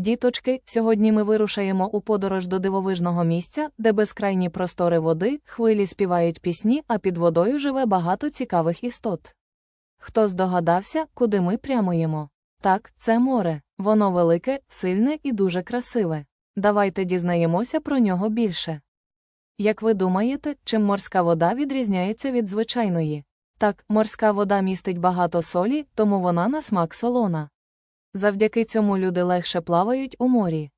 Діточки, сьогодні ми вирушаємо у подорож до дивовижного місця, де безкрайні простори води, хвилі співають пісні, а під водою живе багато цікавих істот. Хто здогадався, куди ми прямуємо? Так, це море. Воно велике, сильне і дуже красиве. Давайте дізнаємося про нього більше. Як ви думаєте, чим морська вода відрізняється від звичайної? Так, морська вода містить багато солі, тому вона на смак солона. Завдяки цьому люди легше плавають у морі.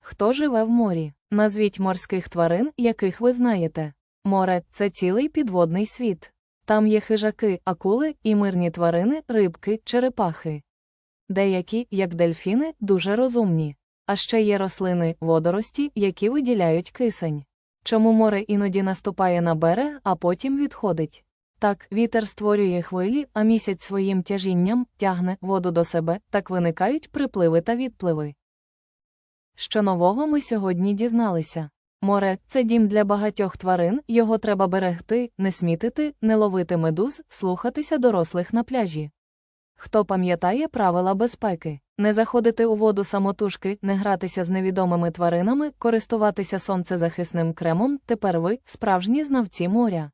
Хто живе в морі? Назвіть морських тварин, яких ви знаєте. Море це цілий підводний світ. Там є хижаки, акули і мирні тварини, рибки, черепахи. Деякі, як дельфіни, дуже розумні. А ще є рослини, водорості, які виділяють кисень. Чому море іноді наступає на берег, а потім відходить? Так, вітер створює хвилі, а місяць своїм тяжінням тягне воду до себе, так виникають припливи та відпливи. Що нового ми сьогодні дізналися? Море це дім для багатьох тварин, його треба берегти, не смітити, не ловити медуз, слухатися дорослих на пляжі. Хто пам'ятає правила безпеки, не заходити у воду самотужки, не гратися з невідомими тваринами, користуватися сонцезахисним кремом, тепер ви справжні знавці моря.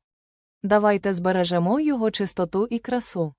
Давайте збережемо його чистоту і красу.